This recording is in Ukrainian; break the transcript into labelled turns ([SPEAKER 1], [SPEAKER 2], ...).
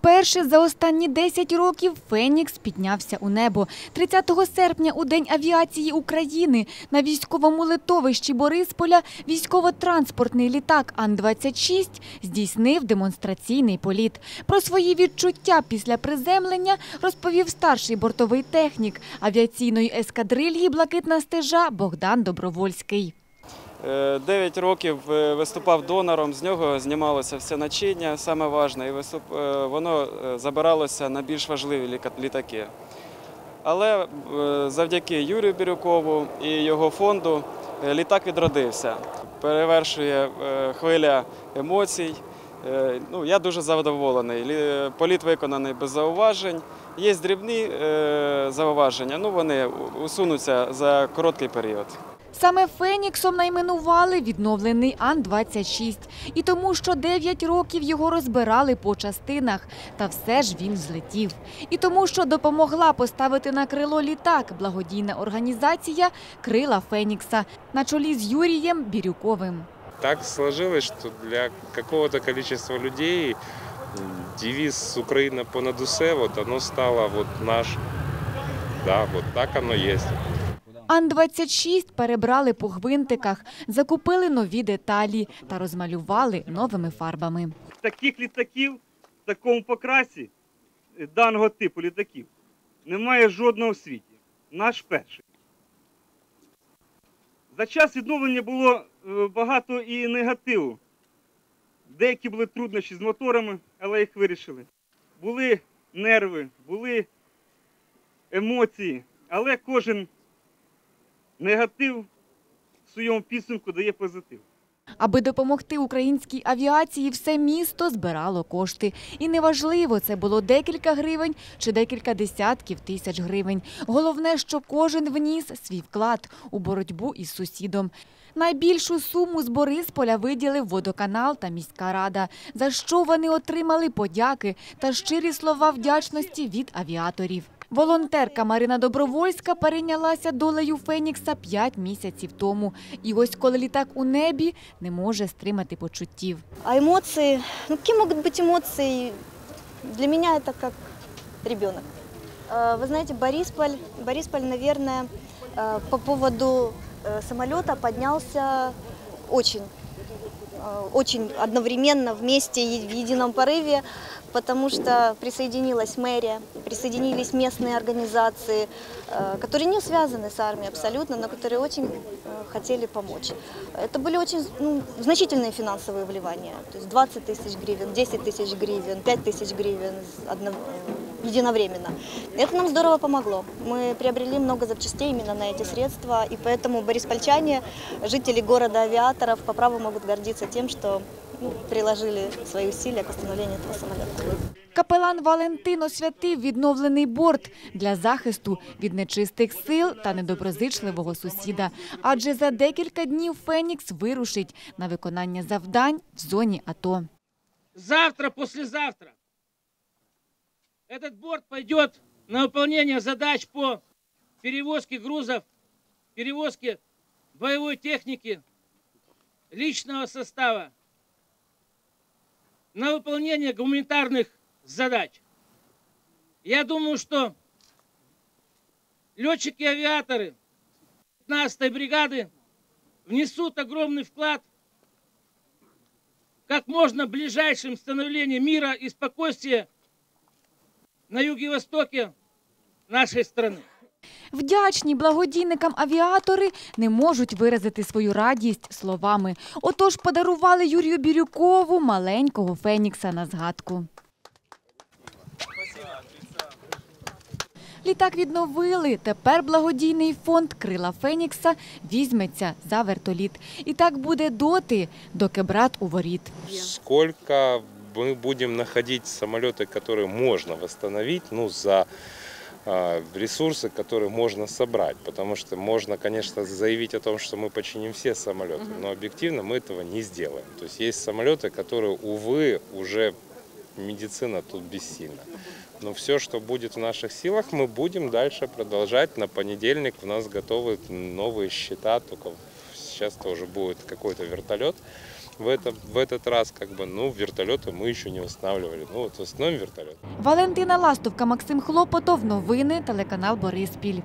[SPEAKER 1] Вперше за останні 10 років Фенікс піднявся у небо. 30 серпня у День авіації України на військовому литовищі Борисполя військово-транспортний літак Ан-26 здійснив демонстраційний політ. Про свої відчуття після приземлення розповів старший бортовий технік авіаційної ескадрильї Блакитна стежа Богдан Добровольський.
[SPEAKER 2] Е, Дев'ять років е, виступав донором, з нього знімалося все начиння, саме важне, і виступ, е, воно е, забиралося на більш важливі літаки. Але е, завдяки Юрію Бірюкову і його фонду е, літак відродився. Перевершує е, хвиля емоцій. Е, Ну, я дуже задоволений. Політ виконаний без зауважень. Є дрібні е, зауваження, ну вони усунуться за короткий період.
[SPEAKER 1] Саме Феніксом найменували відновлений Ан-26. І тому, що 9 років його розбирали по частинах, та все ж він злетів. І тому, що допомогла поставити на крило літак благодійна організація Крила Фенікса на чолі з Юрієм Бірюковим.
[SPEAKER 3] Так сложилось, что для какого-то количества людей девиз «Украина понад усе», вот оно стало вот наш. Так оно есть.
[SPEAKER 1] Ан-26 перебрали по гвинтиках, закупили нові деталі та розмалювали новими фарбами.
[SPEAKER 4] таких літаків в такому покрасі е, даного типу літаків немає жодного в світі. Наш перший. За час відновлення було е, багато і негативу. Деякі були труднощі з моторами, але їх вирішили. Були нерви, були емоції, але кожен негатив в своєму підсумку дає позитив.
[SPEAKER 1] Аби допомогти українській авіації, все місто збирало кошти. І неважливо, це було декілька гривень чи декілька десятків тисяч гривень. Головне, що кожен вніс свій вклад у боротьбу із сусідом. Найбільшу суму з Борисполя виділив водоканал та міська рада, за що вони отримали подяки та щирі слова вдячності від авіаторів. Волонтерка Марина Добровольська перейнялася долею Фенікса 5 місяців тому. І ось коли літак у небі не може стримати почуттів.
[SPEAKER 5] А эмоции, ну какие могут быть эмоции? Для меня это как ребенок. Э, Вы знаете, Борисполь, Борисполь, наверное, э, по поводу э, самолета поднялся очень, э, очень одновременно вместе в едином порыве, потому что присоединилась мэрия, присоединились местные организации, э, которые не связаны с армией абсолютно, но которые очень э, хотели помочь. Это были очень ну, значительные финансовые вливания, то есть 20 тысяч гривен, 10 тысяч гривен, 5 тысяч гривен одно- единовременно. Это нам здорово помогло. Мы приобрели много запчастей именно на эти средства, и поэтому бориспольчане, жители города авиаторов, по праву могут гордиться тем, что ну, приложили свои усилия к остановлению этого самолета.
[SPEAKER 1] Капелан Валентин освятив відновлений борт для захисту від нечистих сил та недоброзичливого сусіда. Адже за декілька днів Фенікс вирушить на виконання завдань в зоні АТО.
[SPEAKER 6] завтра, послезавтра этот борт пойдет на выполнение задач по перевозке грузов, перевозке боевой техники, личного состава, на выполнение гуманитарных задач. Я думаю, что летчики-авиаторы 15-й бригады внесут огромный вклад как можно ближайшим становлением мира и спокойствия на юге-востоке нашей страны.
[SPEAKER 1] Вдячні благодійникам авіатори не можуть виразити свою радість словами. Отож подарували Юрію Бірюкову маленького Фенікса на згадку. Літак відновили. Тепер благодійний фонд Крила Фенікса візьметься за вертоліт. І так буде доти, доки брат у воріт.
[SPEAKER 3] Сколько мы будем находить самолеты, которые можно восстановить, ну, за а, ресурсы, которые можно собрать. Потому что можно, конечно, заявить о том, что мы починим все самолеты, но объективно мы этого не сделаем. То есть есть самолеты, которые, увы, уже медицина тут бессильна. Но все, что будет в наших силах, мы будем дальше продолжать. На понедельник у нас готовы новые счета, только сейчас тоже будет какой-то вертолет. в, этом, в этот раз, как бы, ну, вертолеты мы еще не устанавливали. Ну, вот установим вертолет.
[SPEAKER 1] Валентина Ластовка, Максим Хлопотов. Новини телеканал Бориспіль.